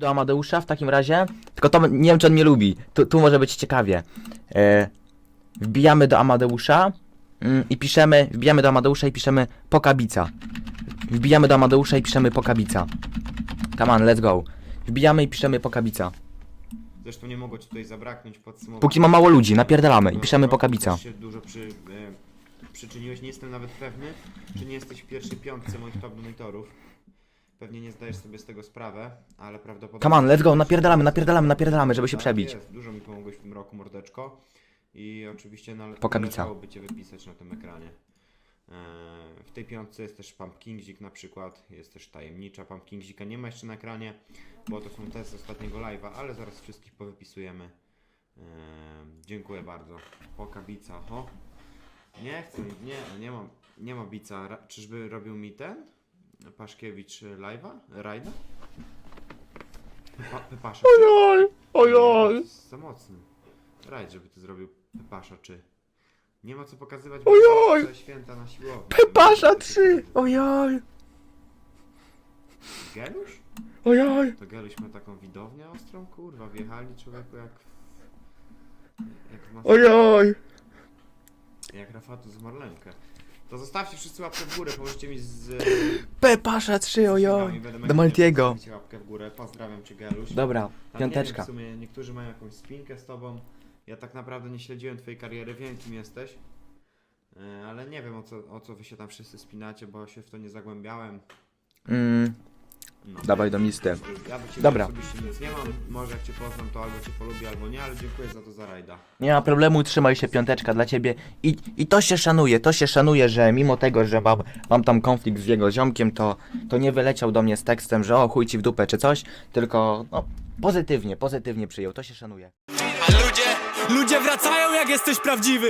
do Amadeusza w takim razie. Tylko to nie wiem, czy on mnie lubi. Tu, tu może być ciekawie. E, wbijamy do Amadeusza mm, i piszemy, wbijamy do Amadeusza i piszemy pokabica. Wbijamy do Amadeusza i piszemy pokabica. Come on, let's go. Wbijamy i piszemy pokabica. Zresztą nie mogło ci tutaj zabraknąć podsumowania. Póki ma mało ludzi, napierdalamy i No, piszemy to pokabica. się dużo przy, e, przyczyniłeś. Nie jestem nawet pewny, czy nie jesteś w pierwszej piątce moich top donatorów. Pewnie nie zdajesz sobie z tego sprawę, ale prawdopodobnie... Come on, let's go, napierdalamy, napierdalamy, napierdalamy, żeby się Tak przebić. Jest. Dużo mi pomogłeś w tym roku, mordeczko. I oczywiście nale- Pokabica. należałoby Cię wypisać na tym ekranie. Eee, W tej piątce jest też Pumpkinzik na przykład, jest też tajemnicza Pumpkinzika. Nie ma jeszcze na ekranie, bo to są te z ostatniego live'a, ale zaraz wszystkich powypisujemy. Eee, Dziękuję bardzo. Pokabica, ho. Nie chcę, nie, nie mam, nie ma bica. Ra- Czyżby robił mi ten? Paszkiewicz y, live'a? Rajda? Pepa, Pepasza. Ojoj, ojoj, Za mocny. Rajd, żeby ty zrobił Pepasza czy. Nie ma co pokazywać. Ojoj! bo Święta na siłowni. Pepasza 3, ojoj, Gelusz? ojoj. To Geluś ma taką widownię ostrą? Kurwa, wjechali człowieku jak. Jak, w mas- Ojoj. jak Rafatu z Marlenkę. To zostawcie wszyscy łapkę w górę, pomożecie mi z. Pepasza 3, ojoj. Do Maltiego. Łapkę w górę, pozdrawiam cię Geluś. Dobra, Tam Nie piąteczka. wiem, w sumie niektórzy mają jakąś spinkę z tobą. Ja tak naprawdę nie śledziłem twojej kariery, wiem kim jesteś. E, Ale nie wiem o co, o co wy się tam wszyscy spinacie, bo się w to nie zagłębiałem. Mm. Dawaj do listy. Ja do ciebie Dobra. osobiście nic nie mam. Może jak cię poznam, to albo cię polubię, albo nie, ale dziękuję za to za rajda. Nie ma problemu, trzymaj się piąteczka dla ciebie. I, I to się szanuje, to się szanuje, że mimo tego, że mam, mam tam konflikt z jego ziomkiem, to, to nie wyleciał do mnie z tekstem, że o chuj ci w dupę czy coś, tylko no pozytywnie, pozytywnie przyjął, to się szanuje. A ludzie, ludzie wracają jak jesteś prawdziwy